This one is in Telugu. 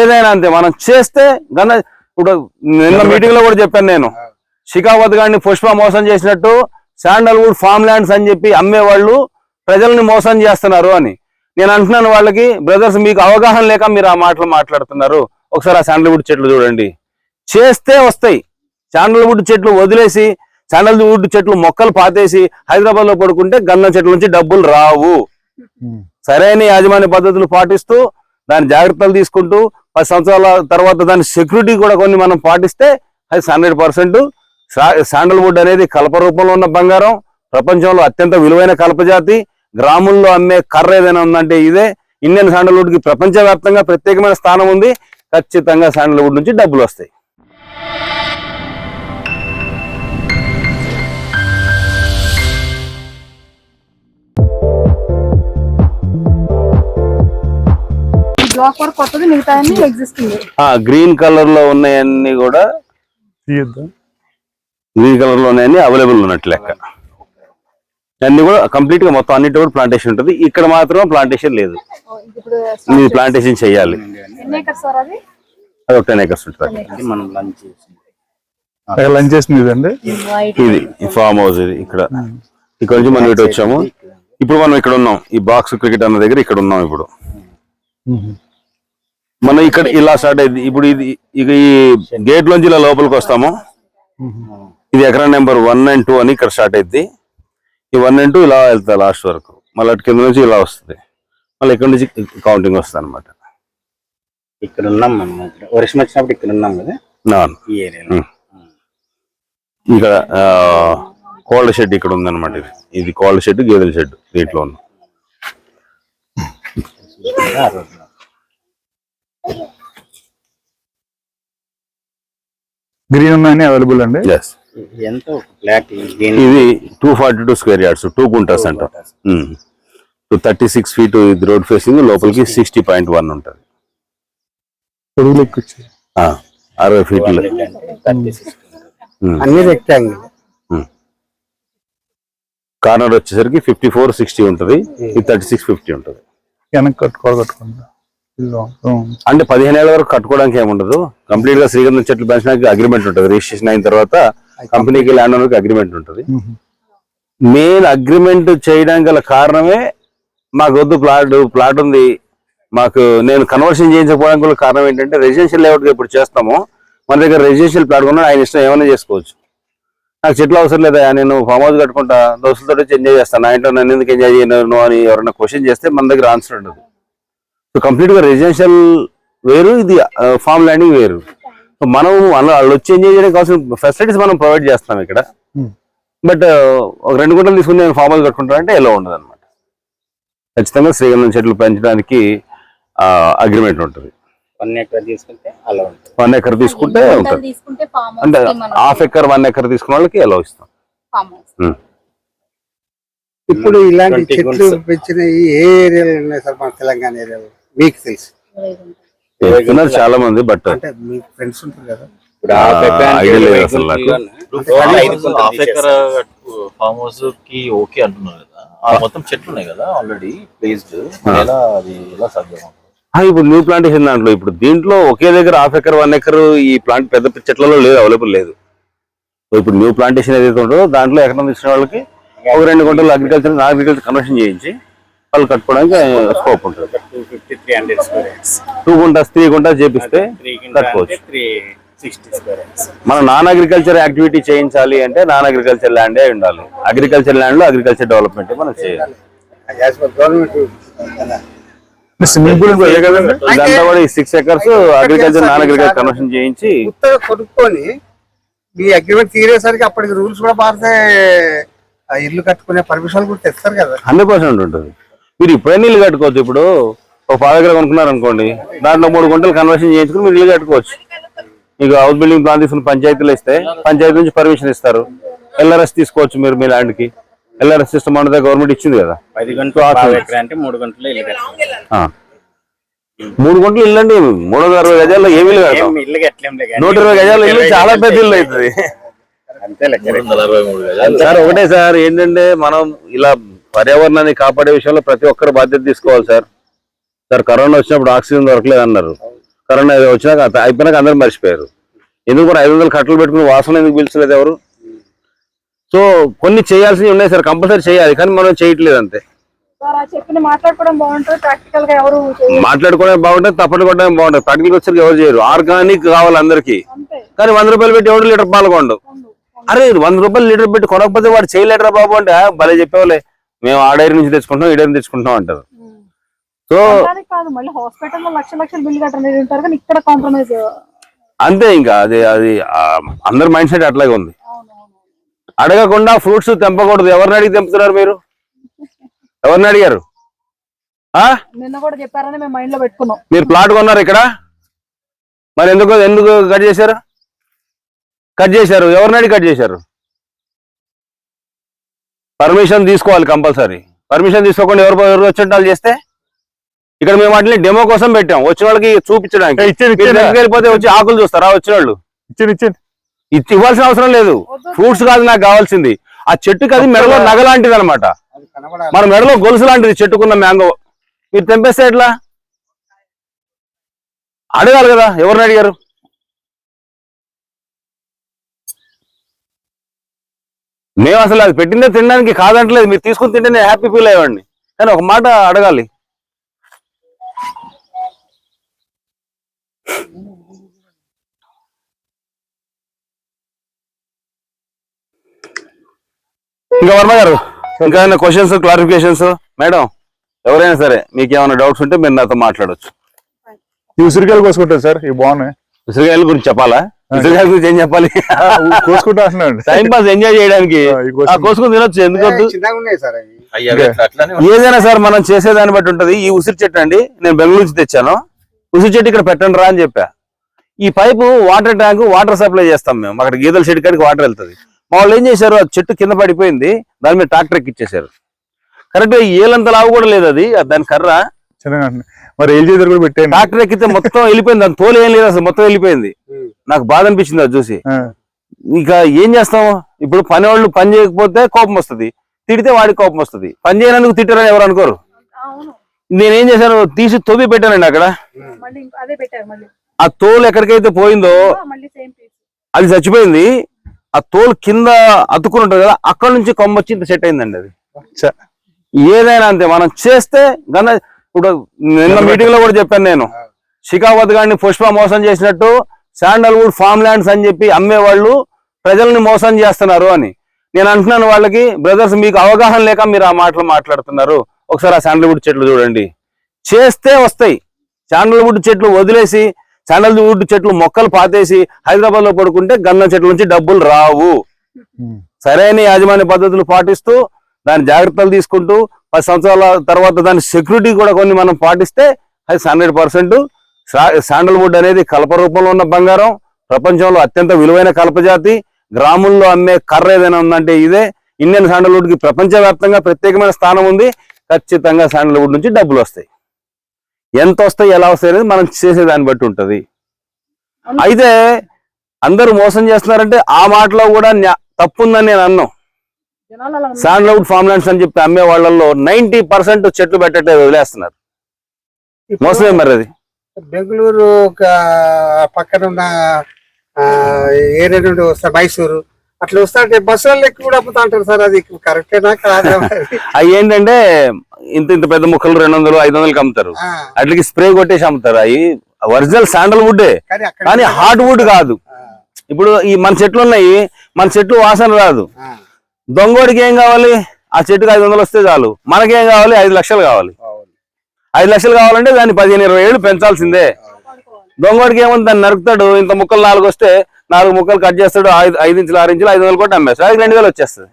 ఏదైనా అంతే. మనం చేస్తే గన్న ఇప్పుడు నిన్న మీటింగ్లో కూడా చెప్పాను నేను. షికావత్ గారిని పుష్ప మోసం చేసినట్టు శాండల్వుడ్ ఫామ్ ల్యాండ్స్ అని చెప్పి అమ్మేవాళ్ళు ప్రజల్ని మోసం చేస్తున్నారు అని. నేను అంటున్నాను వాళ్ళకి బ్రదర్స్ మీకు అవగాహన లేక మీరు ఆ మాటలు మాట్లాడుతున్నారు. ఒకసారి ఆ శాండల్వుడ్ చెట్లు చూడండి. చేస్తే వస్తాయి. శాండల్వుడ్ చెట్లు వదిలేసి శాండల్వుడ్ చెట్లు మొక్కలు పాతేసి హైదరాబాద్లో పడుకుంటే గంధం చెట్ల నుంచి డబ్బులు రావు. సరైన యాజమాన్య పద్ధతులు పాటిస్తూ దాని జాగ్రత్తలు తీసుకుంటూ పది సంవత్సరాల తర్వాత దాని సెక్యూరిటీ కూడా కొన్ని మనం పాటిస్తే అది హండ్రెడ్ పర్సెంట్ శాండల్వుడ్ అనేది కలప రూపంలో ఉన్న బంగారం. ప్రపంచంలో అత్యంత విలువైన కలపజాతి గ్రాముల్లో అమ్మే కర్ర ఏదైనా ఉందంటే ఇదే. ఇండియన్ శాండల్వుడ్కి ప్రపంచవ్యాప్తంగా ప్రత్యేకమైన స్థానం ఉంది. ఖచ్చితంగా శాండల్వుడ్ నుంచి డబ్బులు వస్తాయి. బ్లాక్ వర్క్ కొత్తది మిగతా ఎగ్జిస్టింగ్ గ్రీన్ కలర్లో ఉన్నాయన్నీ కూడా తీయొద్దా? గ్రీన్ కలర్లో ఉన్నాయన్నీ అవైలబుల్ ఉన్నట్టు లెక్క. అన్ని కూడా కంప్లీట్గా మొత్తం అన్నిటి కూడా ప్లాంటేషన్ ఉంటుంది. ఇక్కడ మాత్రం ప్లాంటేషన్ లేదు. ఇప్పుడు ఇది ప్లాంటేషన్ చేయాలి. ఏకర్స్ అది? ఒక టెన్ ఎకర్స్ ఉంటుంది. మనం లంచ్ చేసి అక్కడ లంచ్ చేసింది ఇదండి ఇది ఫామ్ హౌస్ ఇది ఇక్కడ. ఇక్కడ నుంచి మనం ఇటు వచ్చాము. ఇప్పుడు మనం ఇక్కడ ఉన్నాం. ఈ బాక్స్ క్రికెట్ అన్న దగ్గర ఇక్కడ ఉన్నాం ఇప్పుడు. మనం ఇక్కడ ఇలా స్టార్ట్ అయింది. ఇప్పుడు ఇది ఇక ఈ గేట్ లోంచి ఇలా లోపలికి వస్తాము. ఇది ఎకరా నెంబర్ వన్ అండ్ టూ అని ఇక్కడ స్టార్ట్ అయింది ఈ వన్ అండ్ టూ ఇలా వెళ్తా లాస్ట్ వరకు. మళ్ళీ అటు కింద నుంచి ఇలా వస్తుంది. మళ్ళీ ఇక్కడ నుంచి కౌంటింగ్ వస్తుంది అనమాట ఇక్కడ ఉన్నాం మనం వర్షం వచ్చినప్పుడు ఇక్కడ ఉన్నాం కదా? ఈ ఏరియాలో. ఇక్కడ కోల్డ్ షెడ్ ఇక్కడ ఉందన్నమాట ఇది. ఇది కోల్డ్ షెడ్ గేదెల షెడ్. దీంట్లో ఉంది ఆ రోజులో. గ్రీన్ ఉన్నాయని అవైలబుల్ అండి? ఇది two forty two square yards two guntas అంటాం టూ థర్టీ సిక్స్ ఫీట్ ఇది రోడ్ ఫేసింగ్ లోపలికి సిక్స్టీ పాయింట్ వన్ ఉంటుంది. అరవై ఫీట్లు ఉమ్. అన్ని రెక్టాంగిల్ కార్నర్ వచ్చేసరికి ఫిఫ్టీ ఫోర్ సిక్స్టీ ఉంటుంది. ఇది థర్టీ సిక్స్ ఫిఫ్టీ ఉంటుంది. వెనక్కి కట్టుకోవాలి కట్టుకుంటా. అంటే పదిహేను ఏళ్ళ వరకు కట్టుకోవడానికి ఏముండదు. కంప్లీట్గా శ్రీగంధం చెట్లు పెంచడానికి అగ్రిమెంట్ ఉంటుంది. రిజిస్ట్రేషన్ అయిన తర్వాత కంపెనీకి ల్యాండ్ ఓనర్కి అగ్రిమెంట్ ఉంటుంది. మెయిన్ అగ్రిమెంట్ చేయడానికి గల కారణమే మాకు వద్దు ప్లాట్ ప్లాట్ ఉంది. మాకు నేను కన్వర్షన్ చేయించకపోవడానికి గల కారణం ఏంటంటే రెసిడెన్షియల్ లేఅవుట్ ఇప్పుడు చేస్తాము. మన దగ్గర రెసిడెన్షియల్ ప్లాట్ కొన్నా ఆయన ఇష్టం ఏమైనా చేసుకోవచ్చు. నాకు చెట్లు అవసరం లేదా? నేను ఫామ్ హౌస్ కట్టుకుంటా. దోస్తులతో ఎంజాయ్ చేస్తాను. నా ఇంట్లో నన్ను ఎందుకు ఎంజాయ్ చేయను? అని ఎవరైనా క్వశ్చన్ చేస్తే మన దగ్గర ఆన్సర్ ఉండదు. సో కంప్లీట్గా రెసిడెన్షియల్ వేరు ఇది ఫామ్ ల్యాండింగ్ వేరు. సో మనం వాళ్ళు వచ్చి ఎంజాయ్ చేయడానికి కావాల్సిన ఫెసిలిటీస్ మనం ప్రొవైడ్ చేస్తాం ఇక్కడ. Hmm. బట్ ఒక రెండు గుంటలు తీసుకుని నేను ఫామ్ హౌస్ కట్టుకుంటా అంటే ఎలా ఉండదు అనమాట ఖచ్చితంగా శ్రీగంధం చెట్లు పెంచడానికి అగ్రిమెంట్ ఉంటుంది. వన్ ఎకర్ తీసుకుంటే అలా ఉంటుంది. వన్ ఎకర్ తీసుకుంటే ఉంటుంది. తీసుకుంటే ఫామ్ అంటే హాఫ్ ఎకర్ వన్ ఎకర్ తీసుకున్న వాళ్ళకి ఎలా ఇస్తాం? Hmm. ఇప్పుడు ఇలాంటి 20 చెట్లు. పెంచిన ఈ ఏ ఏరియాలో ఉన్నాయి సార్? మన తెలంగాణ ఏరియాలో. మీకు తెలుసు. చేస్తున్నారు చాలా మంది బట్ అంటే మీ ఫ్రెండ్స్ ఉంటారు కదా. లేదు అసలు నాకు. హాఫ్ ఎకర్ ఫామ్ హౌస్కి ఓకే అంటున్నారు కదా. ఆ మొత్తం చెట్లు ఉన్నాయి కదా ఆల్రెడీ ప్లేస్డ్ ఎలా అది ఎలా సాధ్యం ఇప్పుడు న్యూ ప్లాంటేషన్ దాంట్లో. ఇప్పుడు దీంట్లో ఒకే దగ్గర హాఫ్ ఎకర్ వన్ ఎకర్ ఈ ప్లాంట్ పెద్ద పెద్ద చెట్లలో లేదు అవైలబుల్ లేదు. ఇప్పుడు న్యూ ప్లాంటేషన్ ఏదైతే ఉంటుందో దాంట్లో ఎకరం తీసుకున్న వాళ్ళకి ఒక రెండు గుంటలు అగ్రికల్చర్ అగ్రికల్చర్ కన్వర్షన్ చేయించి వాళ్ళు కట్టుకోవడానికి స్కోప్ ఉంటుంది. Three hundred square two guntas three గుంటాస్ చేపిస్తే త్రీ సిక్స్టీ స్క్వేర్ మనం నాన్ అగ్రికల్చర్ యాక్టివిటీ చేయించాలి అంటే నాన్ అగ్రికల్చర్ ల్యాండే ఉండాలి. అగ్రికల్చర్ ల్యాండ్లో అగ్రికల్చర్ డెవలప్మెంట్ మనం చేయాలి. స్విమ్మింగ్ పూల్ ఇదంతా కూడా ఈ six acres agriculture non agriculture conversion చేయించి కొనుక్కొని మీ అగ్రిమెంట్ తీరేసరికి అప్పటికి రూల్స్ కూడా మారితే ఆ ఇల్లు కట్టుకునే పర్మిషన్ కూడా తెస్తారు కదా. హండ్రెడ్ పర్సెంట్ ఉంటుంది. మీరు ఇప్పుడైనా ఇల్లు కట్టుకోవచ్చు ఇప్పుడు. ఒక పాద దగ్గర కొనుక్కున్నారు అనుకోండి దాంట్లో మూడు గుంటలు కన్వర్షన్ చేయించుకుని మీరు ఇల్లు కట్టుకోవచ్చు. మీకు హౌస్ బిల్డింగ్ ప్లాన్ తీసుకుని పంచాయతీలు ఇస్తే పంచాయతీ నుంచి పర్మిషన్ ఇస్తారు. ఎల్ఆర్ఎస్ తీసుకోవచ్చు మీరు మీ ల్యాండ్కి. ఎల్ఆర్ఎస్ సిస్టమ్ అనేది గవర్నమెంట్ ఇచ్చింది కదా. పది గంటలు పావు మూడు గంటలు ఇల్లు కట్టాలి ఆ. మూడు గుంటలు ఇల్లు అండి మూడు వందల అరవై గజాల్లో ఏమి ఇల్లు నూట ఇరవై గజాల ఇల్లు చాలా పెద్ద ఇల్లు అవుతుంది. సార్ ఒకటే సార్ ఏంటంటే మనం ఇలా పర్యావరణాన్ని కాపాడే విషయంలో ప్రతి ఒక్కరు బాధ్యత తీసుకోవాలి సార్. సార్ కరోనా వచ్చినప్పుడు ఆక్సిజన్ దొరకలేదు అన్నారు కరోనా ఏదో వచ్చినాక అయిపోయినాక అందరూ మర్చిపోయారు. ఎందుకు మరి ఐదు వందలు కట్టలు పెట్టుకుని వాసన ఎందుకు పిలిచలేదు ఎవరు? సో కొన్ని చేయాల్సినవి ఉన్నాయి సార్ కంపల్సరీ చేయాలి కానీ మనం చేయట్లేదు అంతే. మాట్లాడుకోవడం బాగుంటుంది ఎవరు తప్పట్లు కొట్టడం బాగుంటుంది. ప్రాక్టికల్ వచ్చరికి ఎవరు చేయరు. ఆర్గానిక్ కావాలి అందరికి. కానీ వంద రూపాయలు పెట్టి ఎవడు లీటర్ పాలు కొండు? అరే వంద రూపాయలు లీటర్ పెట్టి కొనకపోతే వాడు చేయలేటరా బాబు అంటే "ఆ, భలే చెప్పేవాళ్ళే. మేము ఆ డైరీ నుంచి తెచ్చుకుంటాం ఈ డైరీ తెచ్చుకుంటాం అంటారు. సో దానికి కాదు మళ్ళీ హాస్పిటల్లో లక్ష లక్షలు బిల్లు కట్టనేది ఉంటారు కానీ ఇక్కడ కాంప్రమైజ్ అంతే ఇంకా అది అది అందరి మైండ్ సెట్ అట్లాగే ఉంది. అడగకుండా ఫ్రూట్స్ తెంపకూడదు. ఎవరిని అడిగి తెంపుతున్నారు మీరు? ఎవరిని అడిగారు? ఆ? నిన్న కూడా చెప్పారని మేము మైండ్లో పెట్టుకున్నాం. మీరు ప్లాట్ కొన్నారు ఇక్కడ? మరి ఎందుకు ఎందుకు కట్ చేశారు? కట్ చేశారు. ఎవరిని అడిగి కట్ చేశారు? పర్మిషన్ తీసుకోవాలి కంపల్సరీ. పర్మిషన్ తీసుకోకుండా ఎవరు ఎవరు వచ్చి వాళ్ళు చేస్తే? ఇక్కడ మేము వాటిని డెమో కోసం పెట్టాం. వచ్చిన వాళ్ళకి చూపించడానికి. వెళ్ళిపోతే వచ్చి ఆకులు చూస్తారా వచ్చిన వాళ్ళు ఇచ్చి ఇవ్వాల్సిన అవసరం లేదు. ఫ్రూట్స్ కాదు నాకు కావాల్సింది. ఆ చెట్టుకి అది మెడలో నగ లాంటిది అనమాట మన మెడలో గొలుసు లాంటిది చెట్టుకున్న మ్యాంగో. మీరు తెంపేస్తే ఎట్లా? అడగాలి కదా ఎవరిని అడిగారు? మేము అసలు అది పెట్టిందే తినడానికి కాదంటలేదు. మీరు తీసుకుని తింటే నేను హ్యాపీ ఫీల్ అయ్యేవాడిని. కానీ ఒక మాట అడగాలి. ఇంకా వర్మ గారు ఇంకా ఏమైనా క్వశ్చన్స్ క్లారిఫికేషన్స్ మేడం ఎవరైనా సరే మీకు ఏమైనా డౌట్స్ ఉంటే మీరు నాతో మాట్లాడొచ్చు. ఈ ఉసిరికాయలు కోసుకుంటారు సార్ ఇవి బాగున్నాయి. ఉసిరికాయల గురించి చెప్పాలా? ఉసిరికాయల గురించి ఏం చెప్పాలి? కోసుకుంటా టైం పాస్ ఎంజాయ్ చేయడానికి. కోసుకుని తినొచ్చు ఎందుకొద్దు చిన్నగా ఉన్నాయి సార్ అవి. అయ్యా అట్లానే ఉంటాయి. ఏదైనా సార్ మనం చేసేదాన్ని బట్టి ఉంటది. ఈ ఉసిరి చెట్టు అండి నేను బెంగళూరు నుంచి తెచ్చాను. ఉసిరి చెట్టు ఇక్కడ పెట్టండి రా అని చెప్పా. ఈ pipe water tank water supply చేస్తాం మేము. అక్కడ గీతల చెట్టు కాడికి వాటర్ వెళ్తది. వాళ్ళు ఏం చేశారు? ఆ చెట్టు కింద పడిపోయింది. దాని మీద ట్రాక్టర్ ఎక్కిచ్చేశారు. కరెక్ట్ ఏలంత లావు కూడా లేదు అది. దాని కర్ర. మరి కూడా పెట్టాను ట్రాక్టర్ ఎక్కితే మొత్తం వెళ్ళిపోయింది. దాని తోలు ఏం లేదు అసలు మొత్తం వెళ్ళిపోయింది. నాకు బాధ అనిపించింది అది చూసి. ఇక ఏం చేస్తాం? ఇప్పుడు పని వాళ్ళు పని చేయకపోతే కోపం వస్తుంది. తిడితే వాడికి కోపం వస్తుంది. పని చేయనందుకు తిట్టారని ఎవరు అనుకోరు. నేనేం చేశాను? తీసి తొవ్వి పెట్టానండి అక్కడ. మళ్ళీ ఇంకో- అదే పెట్టారు మళ్ళీ. ఆ తోలు ఎక్కడికైతే పోయిందో మళ్ళీ సేమ్ పీస్. అది చచ్చిపోయింది. ఆ తోలు కింద అతుకుని ఉంటుంది కదా అక్కడ నుంచి కొమ్మ వచ్చి ఇంత సెట్ అయిందండి అది. ఏదైనా అంతే మనం చేస్తే గన ఇప్పుడు నిన్న మీటింగ్లో కూడా చెప్పాను నేను. షికావత్ గారిని పుష్ప మోసం చేసినట్టు శాండల్వుడ్ ఫామ్ ల్యాండ్స్ అని చెప్పి అమ్మేవాళ్ళు ప్రజల్ని మోసం చేస్తున్నారు అని. నేను అంటున్నాను వాళ్ళకి బ్రదర్స్ మీకు అవగాహన లేక మీరు ఆ మాటలు మాట్లాడుతున్నారు. ఒకసారి ఆ శాండల్వుడ్ చెట్లు చూడండి. చేస్తే వస్తాయి. శాండల్వుడ్ చెట్లు వదిలేసి శాండల్వుడ్ చెట్లు మొక్కలు పాతేసి హైదరాబాద్లో పడుకుంటే గంధం చెట్ల నుంచి డబ్బులు రావు. సరైన యాజమాన్య పద్ధతులు పాటిస్తూ దాని జాగ్రత్తలు తీసుకుంటూ పది సంవత్సరాల తర్వాత దాని సెక్యూరిటీ కూడా కొన్ని మనం పాటిస్తే అది హండ్రెడ్ పర్సెంట్. శాండల్వుడ్ అనేది కలప రూపంలో ఉన్న బంగారం. ప్రపంచంలో అత్యంత విలువైన కలపజాతి గ్రాముల్లో అమ్మే కర్ర ఏదైనా ఉందంటే ఇదే. ఇండియన్ శాండల్వుడ్కి ప్రపంచవ్యాప్తంగా ప్రత్యేకమైన స్థానం ఉంది. ఖచ్చితంగా శాండల్వుడ్ నుంచి డబ్బులు వస్తాయి. ఎంత వస్తాయి ఎలా వస్తాయి అనేది మనం చేసే దాన్ని బట్టి ఉంటది. అయితే అందరూ మోసం చేస్తున్నారంటే ఆ మాటలో కూడా తప్పుందని నేను అన్నాను ఉన్నారు. శాండ్లవుడ్ ఫామ్ ల్యాండ్స్ అని చెప్పి అమ్మే వాళ్ళల్లో నైన్టీ పర్సెంట్ చెట్లు పెట్టట్టే వదిలేస్తున్నారు. మోసమే మరి అది. బెంగళూరు ఒక పక్కన ఉన్న ఏరియా నుండి వస్తారు మైసూరు అట్లా వస్తాంటే బస్సుల లెక్క కూడా అమ్ముతా అంటారు సార్ అది కరెక్టేనా కాదా? అవి ఏంటంటే ఇంత ఇంత పెద్ద ముక్కలు రెండు వందలు ఐదు వందలకి అమ్ముతారు. వాటికి స్ప్రే కొట్టేసి అమ్ముతారు. అవి ఒరిజినల్ శాండల్ వుడ్డే కానీ హార్డ్ వుడ్ కాదు. ఇప్పుడు ఈ మన చెట్లు ఉన్నాయి మన చెట్లు వాసన రాదు. దొంగోడికి ఏం కావాలి? ఆ చెట్టుకి ఐదు వందలు వస్తే చాలు. మనకేం కావాలి? ఐదు లక్షలు కావాలి. ఐదు లక్షలు కావాలంటే దాన్ని పదిహేను ఇరవై ఏళ్ళు పెంచాల్సిందే. దొంగోడికి ఏముంది దాన్ని నరుకుతాడు ఇంత ముక్కలు నాలుగు వస్తే నాలుగు ముక్కలు కట్ చేస్తాడు ఐదు ఐదు ఇంచులు ఆరు ఇంచులు ఐదు వందలు కూడా అమ్మేస్తాడు. అది రెండు వేలు వచ్చేస్తుంది.